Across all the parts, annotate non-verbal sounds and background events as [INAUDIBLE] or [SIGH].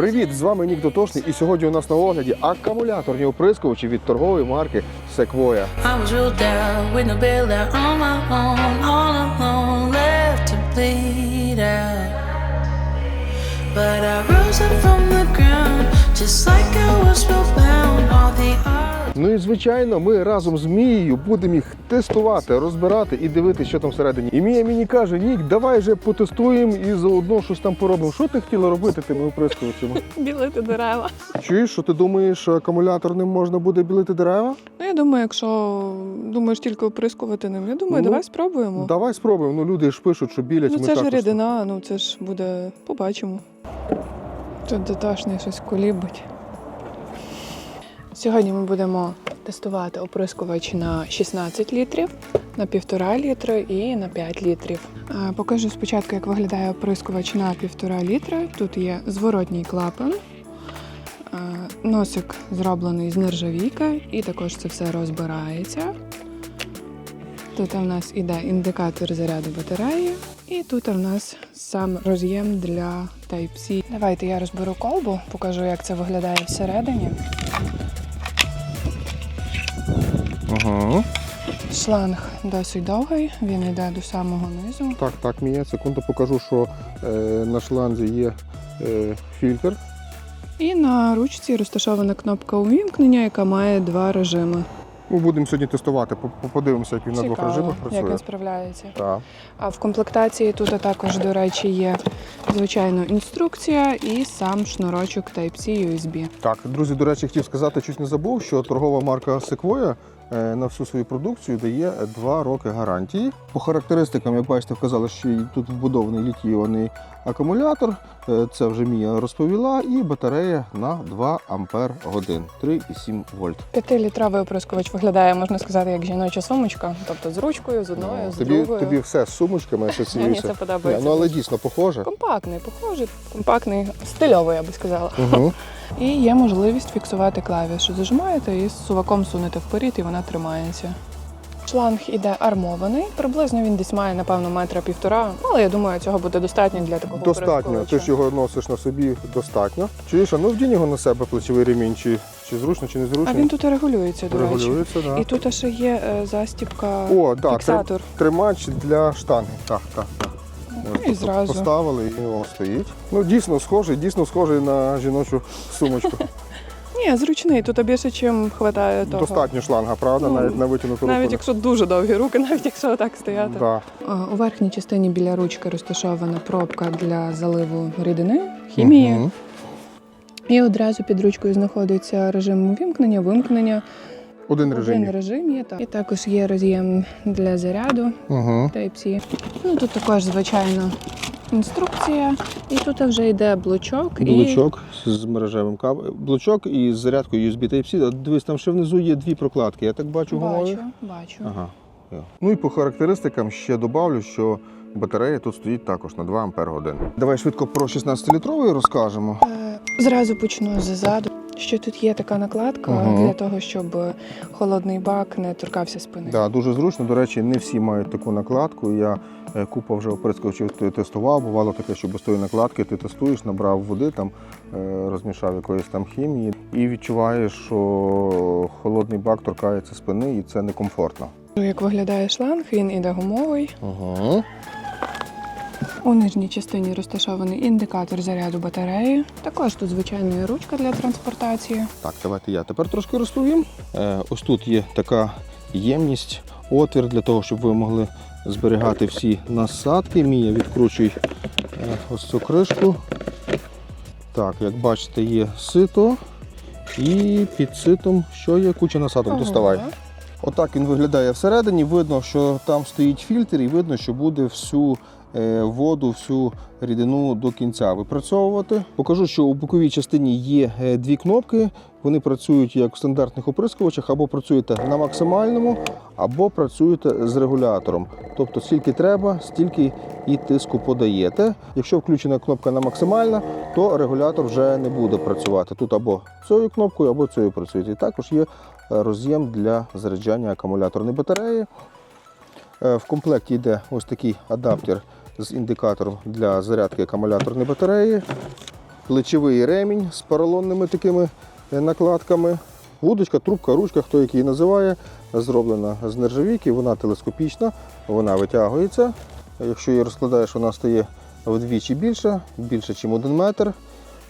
Привіт! З вами Нік Дотошний, і сьогодні у нас на огляді акумуляторні оприскувачі від торгової марки Sequoia. But I rose up from the ground, just like I was spellbound. All the. Ну і звичайно, ми разом з Мією будемо їх тестувати, розбирати і дивитися, що там всередині. І Мія мені каже: Нік, давай вже потестуємо і заодно щось там поробимо. Що ти хотіла робити тими оприскувачами? [LAUGHS] білити дерева. Чуєш, що ти думаєш, що акумуляторним можна буде білити дерева? Ну, я думаю, якщо думаєш тільки оприскувати ним, я думаю, Ну, давай спробуємо. Давай спробуємо. Ну люди ж пишуть, що білять. ну ми це ж також. рідина, ну це ж буде, побачимо. Тут дотошний щось колібить. Сьогодні ми будемо тестувати оприскувач на 16 літрів, на 1,5 літри і на 5 літрів. Е, Покажу спочатку, як виглядає оприскувач на 1,5 літра. Тут є зворотній клапан, е, носик зроблений з нержавійки, і також це все розбирається. Тут у нас іде індикатор заряду батареї, і тут у нас сам роз'єм для Type-C. Давайте я розберу колбу, покажу, як це виглядає всередині. Ага. Шланг досить довгий, він йде до самого низу. Так, так, Мія, секунду покажу, що е, на шланзі є е, фільтр. І на ручці розташована кнопка увімкнення, яка має два режими. Ми будемо сьогодні тестувати, по- по- подивимося, як він на двох режимах як він справляється. Так. А в комплектації тут також, до речі, є звичайно інструкція і сам шнурочок Type-C USB. так, друзі, до речі, хотів сказати, чуть не забув, що торгова марка Sequoia на всю свою продукцію дає 2 роки гарантії. По характеристикам, як бачите, вказали, що тут вбудований літійований акумулятор. Е, Це вже Мія розповіла, і батарея на 2 ампер годин 3,7 вольт. П'ятилітровий оприскувач виглядає, можна сказати, як жіноча сумочка, тобто з ручкою, з одною, з тобі, другою. тобі все з сумочками Мені асоціюється. це подобається. Ну але дійсно похоже. Компактний, похожий, компактний, стильовий, я би сказала. Угу. І є можливість фіксувати клавішу. Зажимаєте і з суваком сунете вперед, і вона тримається. Шланг іде армований, приблизно він десь має, напевно, метра півтора, але я думаю, цього буде достатньо для такого Достатньо. Ти ж його носиш на собі достатньо. Чуєш, а ну вдінь його на себе плечовий ремінь, чи, чи зручно, чи не зручно. А він тут і регулюється, до речі. регулюється, да. І тут ще є е, застібка, О, да, фіксатор. тримач для штанги. Так, так, так. Ну, і зразу. Поставили і він стоїть. Ну дійсно схожий, дійсно схожий на жіночу сумочку. [LAUGHS] Ні, зручний, тут більше, чим вистачає того. Достатньо шланга, правда? Ну, навіть на витягнуту руку. Навіть якщо дуже довгі руки, [LAUGHS] навіть якщо отак стояти. Да. У верхній частині біля ручки розташована пробка для заливу рідини, хімії. Мгм. І одразу під ручкою знаходиться режим увімкнення, вимкнення. Один режим. Один є. режим є. Так. І також є роз'єм для заряду Угу. Type-C. Ну, тут також, звичайно, інструкція. І тут вже йде блочок. І... Блочок з мережевим кабелем. Блочок і з зарядкою USB Type-C. Дивись, там ще внизу є дві прокладки. Я так бачу. Бачу, бачу. Ага. Ну і по характеристикам ще добавлю, що батарея тут стоїть також на 2 Ампер години. Давай швидко про 16-літровий розкажемо. Е, Зразу почну ззаду. Що тут є така накладка Ага. для того, щоб холодний бак не торкався спини. Да, дуже зручно. До речі, не всі мають таку накладку. Я е, купа вже те- тестував. Бувало таке, що без тої накладки ти тестуєш, набрав води, там е, розмішав якоїсь там хімії, і відчуваєш, що холодний бак торкається спини, і це некомфортно. Як виглядає шланг, він іде гумовий. Угу. У нижній частині розташований індикатор заряду батареї. Також тут звичайно є ручка для транспортації. Так, давайте я тепер трошки розповім. Е, ось тут є така ємність, отвір для того, щоб ви могли зберігати всі насадки. Мія відкручуй е, ось цю кришку. Так, як бачите, є сито. І під ситом що є куча насадок. Доставай. Отак він виглядає всередині. Видно, що там стоїть фільтр, і видно, що буде всю воду, всю рідину до кінця випрацьовувати. Покажу, що у боковій частині є е, дві кнопки. Вони працюють як в стандартних оприскувачах, або працюєте на максимальному, або працюєте з регулятором. Тобто, скільки треба, стільки і тиску подаєте. Якщо включена кнопка на максимальна, то регулятор вже не буде працювати. Тут або цією кнопкою, або цією працюєте. І також є е, роз'єм для заряджання акумуляторної батареї. Е, В комплекті йде ось такий адаптер з індикатором для зарядки акумуляторної батареї. плечовий ремінь з поролонними такими е, накладками. Вудочка, трубка, ручка, хто як її називає, зроблена з нержавійки, вона телескопічна, вона витягується. Якщо її розкладаєш, вона стає вдвічі більша, більше, ніж один метр.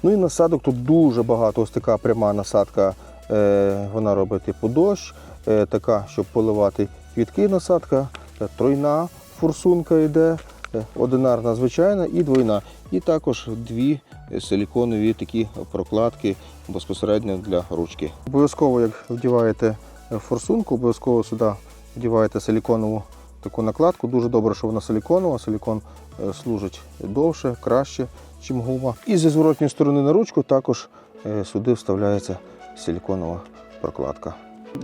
Ну і насадок тут дуже багато. Ось така пряма насадка, е, вона робить типу дощ, е, така, щоб поливати квітки насадка, тройна форсунка йде, одинарна звичайна і двойна. І також дві силіконові такі прокладки безпосередньо для ручки. Обов'язково, як вдіваєте форсунку, обов'язково сюди вдіваєте силіконову таку накладку. Дуже добре, що вона силіконова. Силікон е, служить довше, краще, ніж гума. І зі зворотньої сторони на ручку також е, сюди вставляється силіконова прокладка.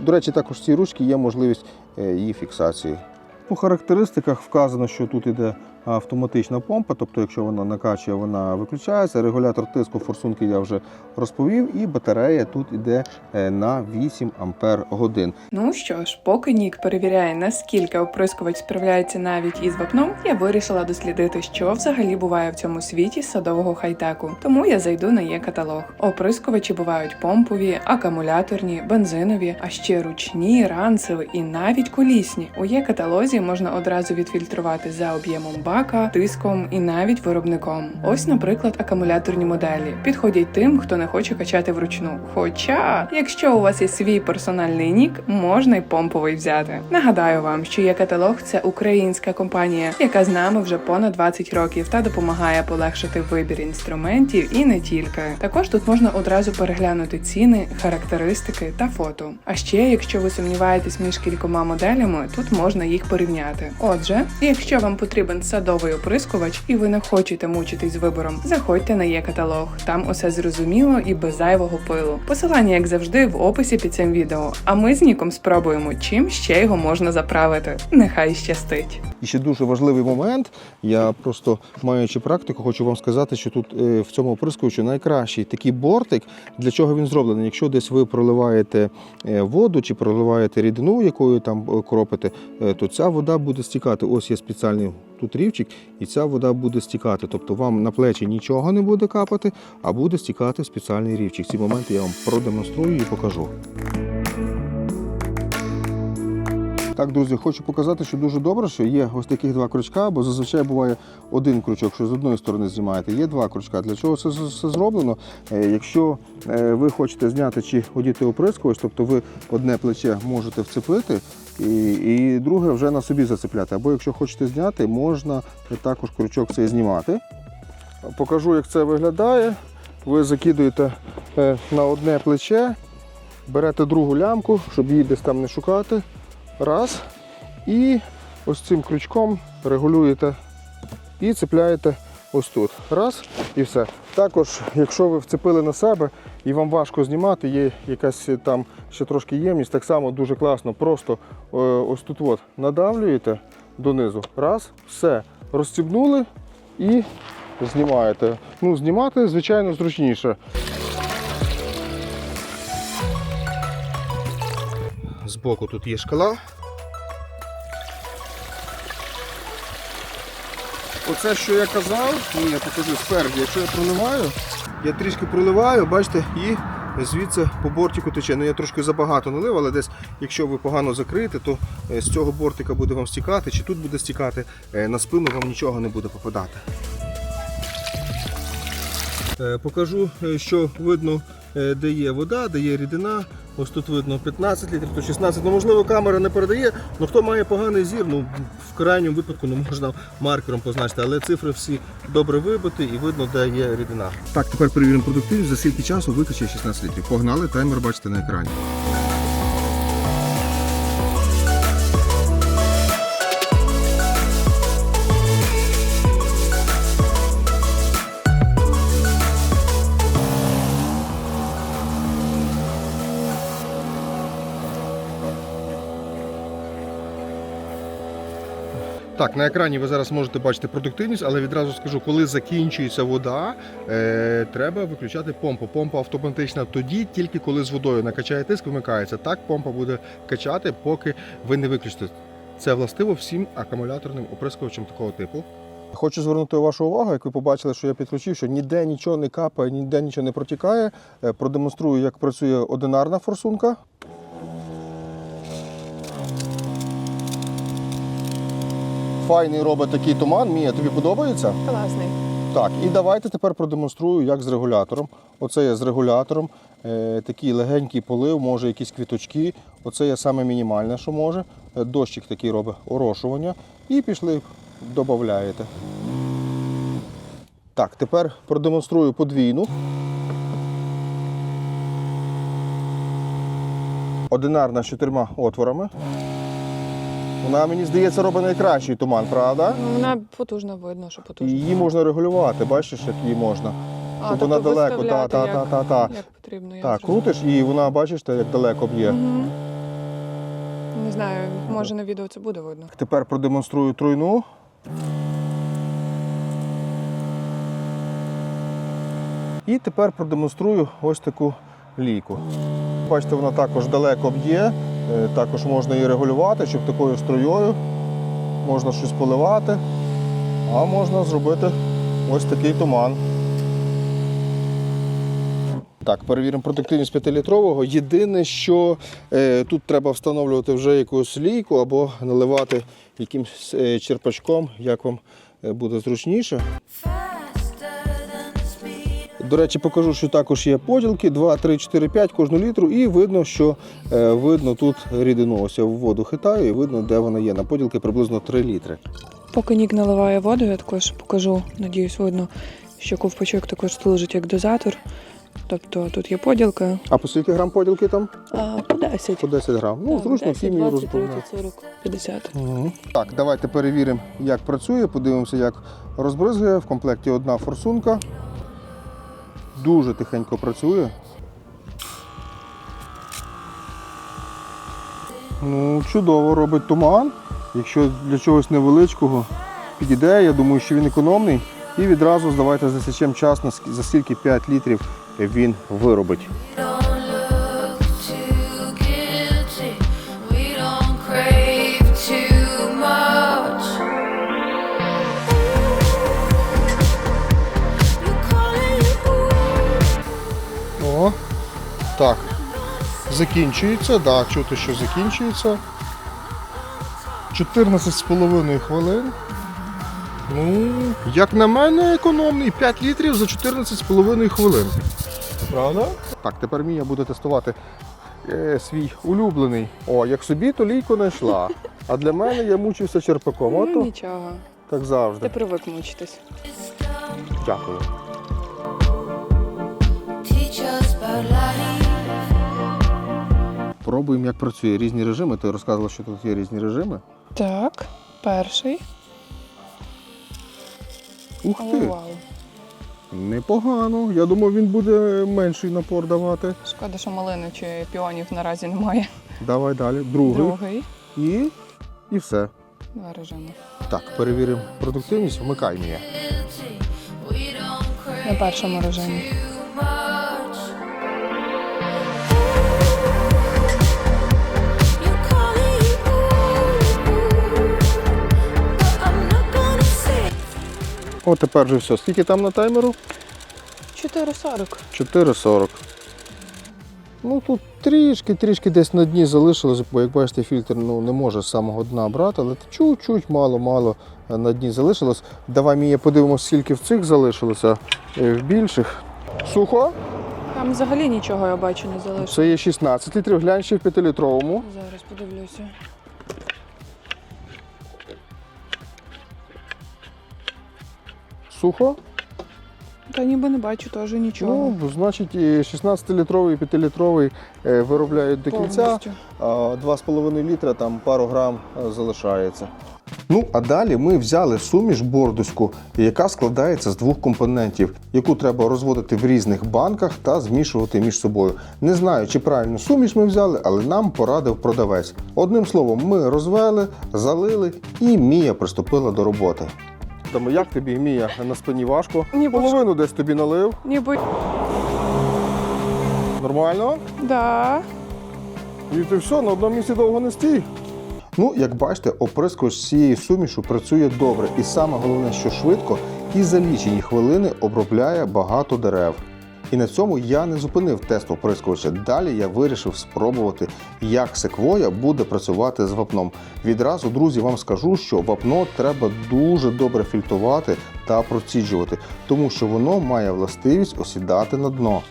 До речі, також в цій ручці є можливість е, її фіксації. По характеристиках вказано, що тут іде автоматична помпа, тобто, якщо вона накачує, вона виключається. Регулятор тиску форсунки я вже розповів, і батарея тут іде е, на 8 ампер годин. Ну що ж, поки Нік перевіряє, наскільки оприскувач справляється навіть із вапном, я вирішила дослідити, що взагалі буває в цьому світі садового хай-теку. Тому я зайду на є каталог. Оприскувачі бувають помпові, акумуляторні, бензинові, а ще ручні, ранцеві і навіть колісні. У є каталозі можна одразу відфільтрувати за об'ємом бака, тиском і навіть виробником. Ось, наприклад, акумуляторні моделі підходять тим, хто не хоче качати вручну. Хоча, якщо у вас є свій персональний нік, можна й помповий взяти. Нагадаю вам, що є каталог це українська компанія, яка з нами вже понад 20 років та допомагає полегшити вибір інструментів і не тільки. Також тут можна одразу переглянути ціни, характеристики та фото. А ще, якщо ви сумніваєтесь між кількома моделями, тут можна їх порівняти. Отже, якщо вам потрібен садовий оприскувач і ви не хочете мучитись з вибором, заходьте на є каталог. Там усе зрозуміло і без зайвого пилу. Посилання, як завжди, в описі під цим відео. А ми з Ніком спробуємо, чим ще його можна заправити. Нехай щастить. І ще дуже важливий момент. Я просто маючи практику, хочу вам сказати, що тут е, в цьому оприскувачі найкращий такий бортик. Для чого він зроблений? Якщо десь ви проливаєте е, воду чи проливаєте рідину, якою там е, кропите, то ця вода буде стікати. Ось є спеціальний тут рівчик, і ця вода буде стікати. Тобто вам на плечі нічого не буде капати, а буде стікати спеціальний рівчик. Ці моменти я вам продемонструю і покажу. Так, друзі, хочу показати, що дуже добре, що є ось таких два крючка, бо зазвичай буває один крючок, що з одної сторони знімаєте. Є два крючка. Для чого це все зроблено? Е, Якщо е, ви хочете зняти чи одіти оприскувач, тобто ви одне плече можете вцепити і, і друге вже на собі зацепляти. Або якщо хочете зняти, можна також крючок цей знімати. Покажу, як це виглядає. Ви закидуєте е, на одне плече, берете другу лямку, щоб її десь там не шукати. Раз. І ось цим крючком регулюєте і цепляєте ось тут. Раз і все. Також, якщо ви вцепили на себе і вам важко знімати, є якась там ще трошки ємність, так само дуже класно. Просто е, ось тут от надавлюєте донизу. Раз, все. Розстібнули і знімаєте. Ну, знімати, звичайно, зручніше. Збоку тут є шкала. Оце, що я казав, ні, я покажу спереді, якщо я проливаю, я трішки проливаю, бачите, і звідси по бортику тече. Ну я трошки забагато налив, але десь, якщо ви погано закриєте, то е, з цього бортика буде вам стікати, чи тут буде стікати, е, на спину вам нічого не буде попадати. Е, Покажу, що видно, де є вода, де є рідина. Ось тут видно 15 літрів, то 16. Ну, можливо, камера не передає. Ну хто має поганий зір, ну в крайньому випадку ну, можна маркером позначити, але цифри всі добре вибиті і видно, де є рідина. Так, тепер перевіримо продуктивність. За скільки часу викачає 16 літрів. Погнали, таймер бачите на екрані. Так, на екрані ви зараз можете бачити продуктивність, але відразу скажу, коли закінчується вода, е, треба виключати помпу. Помпа автоматична тоді, тільки коли з водою накачає тиск, вимикається. Так помпа буде качати, поки ви не виключите. Це властиво всім акумуляторним оприскувачам такого типу. Хочу звернути вашу увагу, як ви побачили, що я підключив, що ніде нічого не капає, ніде нічого не протікає. Е, Продемонструю, як працює одинарна форсунка. Файний робить такий туман. Мія, тобі подобається? Класний. Так, і давайте тепер продемонструю, як з регулятором. Оце я з регулятором. Е, такий легенький полив, може якісь квіточки. Оце є саме мінімальне, що може. Е, Дощик такий робить орошування. І пішли, додаєте. Так, тепер продемонструю подвійну. Одинарна з чотирма отворами. Вона, мені здається, робить найкращий туман, правда? Ну, вона потужно видно, що І потужно. її можна регулювати, бачиш, як її можна. А, щоб тобто вона далеко, та, виставляти, та, як, та, як потрібно. я Так, зрозуміла. крутиш і вона, бачиш, та, як далеко б'є. Мгм. Не знаю, може на відео це буде видно. Тепер продемонструю тройну. І тепер продемонструю ось таку лійку. Бачите, вона також далеко б'є, також можна її регулювати, щоб такою струєю можна щось поливати, а можна зробити ось такий туман. Так, перевіримо продуктивність 5-літрового. Єдине, що е, тут треба встановлювати вже якусь лійку або наливати якимсь е, черпачком, як вам е, буде зручніше. До речі, покажу, що також є поділки 2, 3, 4, 5 кожну літру, і видно, що е, видно тут рідину. Ось я в воду хитаю і видно, де вона є. На поділки приблизно 3 літри. Поки Нік наливає воду, я також покажу, надіюсь, видно, що ковпачок також служить як дозатор. Тобто тут є поділка. А по скільки грам поділки там? А, по 10. По 10 грам. Ну, Так, зручно 10, хімію 20, розбавляти. 30, 40, 50. Мгм. Так, давайте перевіримо, як працює, подивимося, як розбризгує. В комплекті одна форсунка. Дуже тихенько працює. Ну, чудово робить туман. Якщо для чогось невеличкого підійде, я думаю, що він економний. І відразу здавайте засічем час, за скільки 5 літрів він виробить. Закінчується, да, чути, що закінчується. 14,5 хвилин. Ну, як на мене, економний 5 літрів за 14,5 хвилин. Правда? Так, тепер Мія буде тестувати е, свій улюблений. О, як собі, то лійку знайшла. А для мене я мучився черпаком. Ну, Ото нічого. так завжди. Ти привик мучитись. Дякую. teach us about life. Пробуємо, як працює різні режими. Ти розказувала, що тут є різні режими. Так, перший. Ух О, вау. Непогано. Я думав, він буде менший напор давати. Шкода, що малини чи піонів наразі немає. Давай далі. Другий. Другий. І. І все. Два режими. Так, перевіримо продуктивність. Вмикай don't crave На першому режимі. О, тепер вже все. Скільки там на таймеру? 4,40. 4,40. Ну тут трішки, трішки десь на дні залишилось, бо як бачите, фільтр ну, не може з самого дна брати, але чуть-чуть мало-мало на дні залишилось. Давай Мія подивимося, скільки в цих залишилося е, в більших. Сухо. Там взагалі нічого я бачу не залишилось. Це є 16 літрів, глянь ще в 5-літровому. Зараз подивлюся. Сухо. Та ніби не бачу теж нічого. Ну, значить, 16-літровий 5-літровий е, виробляють до кінця, Повністю. а 2,5 літра там пару грам е, залишається. Ну, а далі ми взяли суміш бордуську, яка складається з двох компонентів, яку треба розводити в різних банках та змішувати між собою. Не знаю, чи правильну суміш ми взяли, але нам порадив продавець. Одним словом, ми розвели, залили і Мія приступила до роботи. Тому як тобі, гмія на спині важко? Ні, Половину десь тобі налив. Ніби. Нормально? Да. І ти все, на одному місці довго не стій. Ну, як бачите, оприскувач з цією сумішу працює добре, і саме головне, що швидко і за лічені хвилини обробляє багато дерев. І на цьому я не зупинив тест оприскувача. Далі я вирішив спробувати, як секвоя буде працювати з вапном. Відразу, друзі, вам скажу, що вапно треба дуже добре фільтрувати та проціджувати, тому що воно має властивість осідати на дно.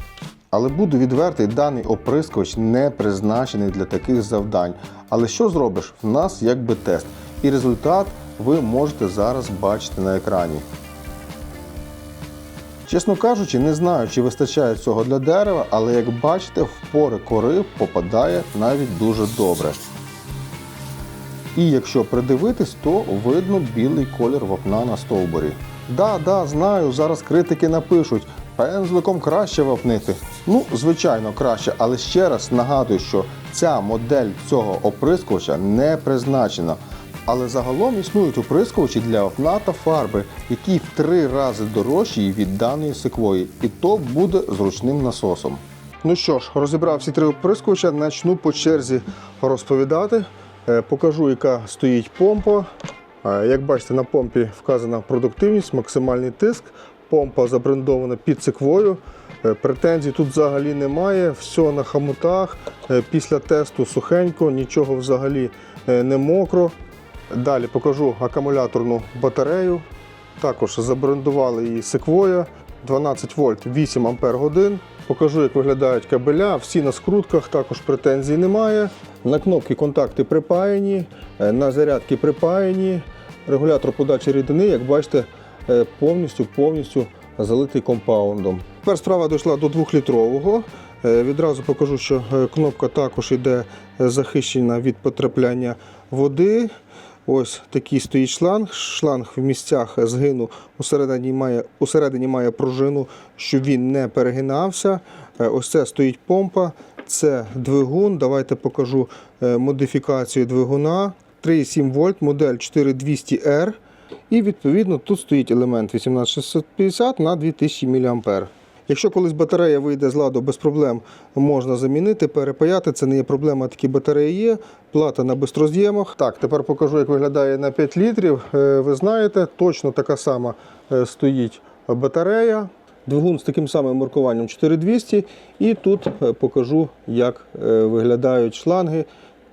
Але буду відвертий, даний оприскувач не призначений для таких завдань. Але що зробиш? В нас якби тест. І результат ви можете зараз бачити на екрані. Чесно кажучи, не знаю, чи вистачає цього для дерева, але як бачите, в пори кори попадає навіть дуже добре. І якщо придивитись, то видно білий колір вапна на стовбурі. Да, да, знаю, зараз критики напишуть, пензликом краще вапнити. Ну, звичайно, краще, але ще раз нагадую, що ця модель цього оприскувача не призначена. Але загалом існують оприскувачі для вапна та фарби, які в три рази дорожчі від даної секвої, і то буде зручним насосом. Ну що ж, розібрав всі три оприскувача, почну по черзі розповідати. Е, Покажу, яка стоїть помпа. Е, Як бачите, на помпі вказана продуктивність, максимальний тиск. Помпа забрендована під секвою. Е, Претензій тут взагалі немає. Все на хамутах. Після тесту сухенько, нічого взагалі не мокро. Далі покажу акумуляторну батарею. Також забрендували її секвоя 12 вольт 8 ампер годин. Покажу, як виглядають кабеля. Всі на скрутках, також претензій немає. На кнопки контакти припаяні, е, на зарядки припаяні. Регулятор подачі рідини, як бачите, е, повністю повністю залитий компаундом. Тепер справа дійшла до 2-літрового. Е, Відразу покажу, що кнопка також йде захищена від потрапляння води. Ось такий стоїть шланг. Шланг в місцях згину усередині має, усередині має пружину, щоб він не перегинався. Е, Ось це стоїть помпа. Це двигун. Давайте покажу е, модифікацію двигуна. 3,7 вольт, модель 4200R. І відповідно тут стоїть елемент 18650 на 2000 мА. Якщо колись батарея вийде з ладу без проблем, можна замінити, перепаяти. Це не є проблема, такі батареї є. Плата на бистроз'ємах. Так, тепер покажу, як виглядає на 5 літрів. Е, Ви знаєте, точно така сама е, стоїть батарея. Двигун з таким самим маркуванням 4200. І тут е, покажу, як виглядають шланги.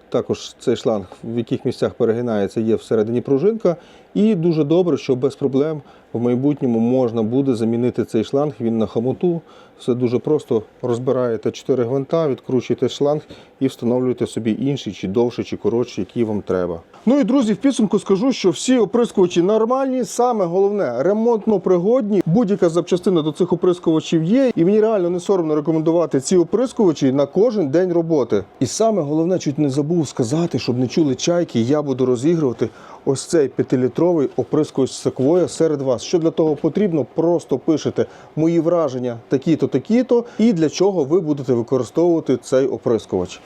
Також цей шланг, в яких місцях перегинається, є всередині пружинка. І дуже добре, що без проблем в майбутньому можна буде замінити цей шланг. Він на хомуту. Все дуже просто розбираєте 4 гвинта, відкручуєте шланг і встановлюєте собі інший, чи довший, чи коротший, який вам треба. Ну і друзі, в підсумку скажу, що всі оприскувачі нормальні. Саме головне ремонтно пригодні. Будь-яка запчастина до цих оприскувачів є. І мені реально не соромно рекомендувати ці оприскувачі на кожен день роботи. І саме головне, чуть не забув сказати, щоб не чули чайки, я буду розігрувати ось цей п'ятилітровий оприскувач секвоя серед вас. Що для того потрібно? Просто пишете мої враження такі-то, такі-то, і для чого ви будете використовувати цей оприскувач.